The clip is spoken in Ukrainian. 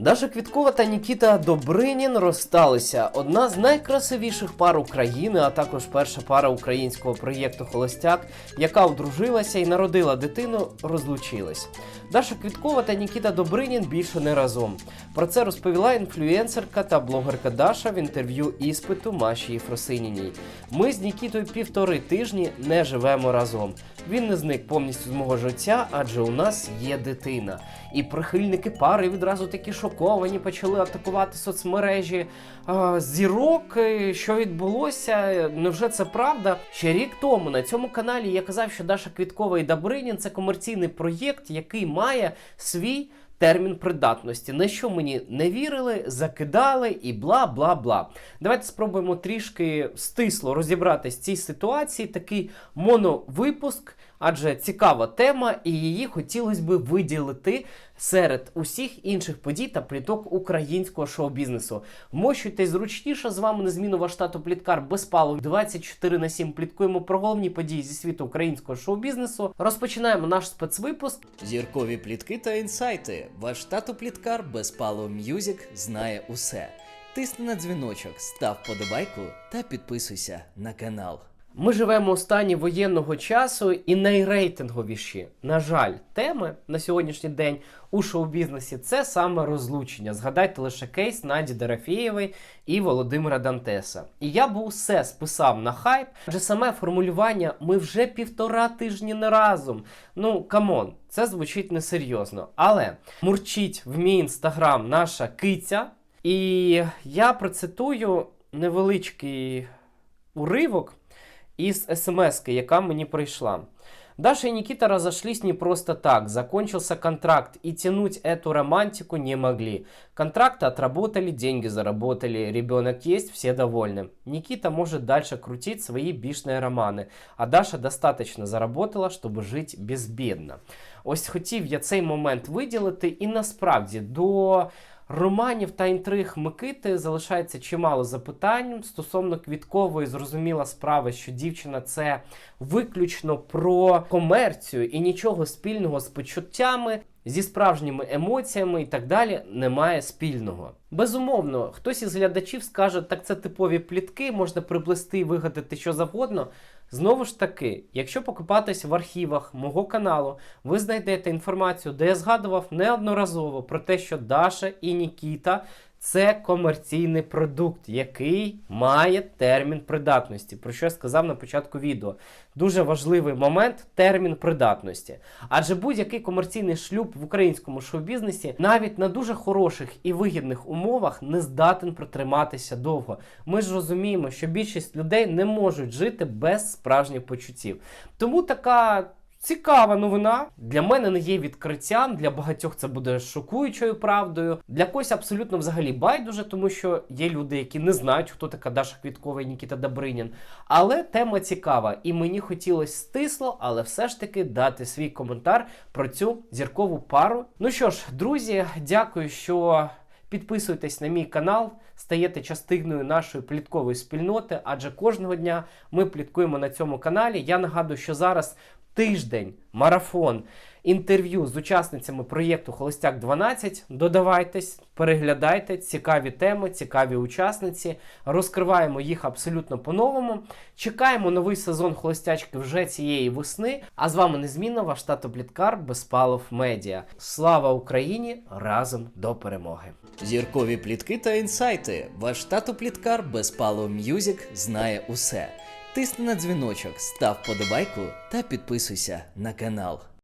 Даша Квіткова та Нікіта Добринін розсталися. Одна з найкрасивіших пар України, а також перша пара українського проєкту Холостяк, яка одружилася і народила дитину, розлучилась. Даша Квіткова та Нікіта Добринін більше не разом. Про це розповіла інфлюенсерка та блогерка Даша в інтерв'ю іспиту Маші Єфросиніній. Ми з Нікітою півтори тижні не живемо разом. Він не зник повністю з мого життя, адже у нас є дитина. І прихильники пари відразу такі шоковані, почали атакувати соцмережі. А, зірок, що відбулося? Невже це правда? Ще рік тому на цьому каналі я казав, що Даша Квіткова і Добринін це комерційний проєкт, який має свій. Термін придатності, на що мені не вірили, закидали і бла бла бла. Давайте спробуємо трішки стисло розібратися в цій ситуації. Такий моновипуск, адже цікава тема, і її хотілося би виділити серед усіх інших подій та пліток українського шоу-бізнесу. Вмощуйтесь зручніше. З вами незмінно ваш тато Пліткар Безпалов 24 на 7 пліткуємо про головні події зі світу українського шоу-бізнесу. Розпочинаємо наш спецвипуск. Зіркові плітки та інсайти. Ваш тато пліткар Безпало М'юзік знає усе. Тисни на дзвіночок, став подобайку та підписуйся на канал. Ми живемо у стані воєнного часу, і найрейтинговіші, на жаль, теми на сьогоднішній день у шоу-бізнесі це саме розлучення. Згадайте лише кейс Наді Дорофєєвої і Володимира Дантеса. І я був все списав на хайп, адже саме формулювання ми вже півтора тижні не разом. Ну камон, це звучить несерйозно. Але мурчить в мій інстаграм наша киця, і я процитую невеличкий уривок из смс яка мені прийшла. Даша и Никита разошлись не просто так. Закончился контракт, и тянуть эту романтику не могли. Контракты отработали, деньги заработали, ребенок есть, все довольны. Никита может дальше крутить свои бишные романы, а Даша достаточно заработала, чтобы жить безбідно. Ось хотів я цей момент виділити, і насправді до романів та інтриг Микити залишається чимало запитань стосовно квіткової зрозуміла справа, що дівчина це виключно про комерцію і нічого спільного з почуттями. Зі справжніми емоціями і так далі немає спільного. Безумовно, хтось із глядачів скаже, так це типові плітки, можна приплести і вигадати що завгодно. Знову ж таки, якщо покопатись в архівах мого каналу, ви знайдете інформацію, де я згадував неодноразово про те, що Даша і Нікіта це комерційний продукт, який має термін придатності, про що я сказав на початку відео. Дуже важливий момент термін придатності. Адже будь-який комерційний шлюб в українському шоу-бізнесі навіть на дуже хороших і вигідних умовах не здатен протриматися довго. Ми ж розуміємо, що більшість людей не можуть жити без справжніх почуттів. Тому така. Цікава новина для мене не є відкриттям. Для багатьох це буде шокуючою правдою. Для когось абсолютно взагалі байдуже, тому що є люди, які не знають, хто така Даша Квіткова і Нікіта Добринін. Але тема цікава, і мені хотілося стисло, але все ж таки дати свій коментар про цю зіркову пару. Ну що ж, друзі, дякую, що підписуєтесь на мій канал, стаєте частиною нашої пліткової спільноти, адже кожного дня ми пліткуємо на цьому каналі. Я нагадую, що зараз тиждень, марафон, інтерв'ю з учасницями проєкту Холостяк 12. Додавайтесь, переглядайте цікаві теми, цікаві учасниці. Розкриваємо їх абсолютно по-новому. Чекаємо новий сезон Холостячки вже цієї весни. А з вами незмінно ваш тато Пліткар Безпалов Медіа. Слава Україні! Разом до перемоги! Зіркові плітки та інсайти. Ваш тато пліткар Безпало М'юзік знає усе. Тисни на дзвіночок, став подобайку та підписуйся на. canal.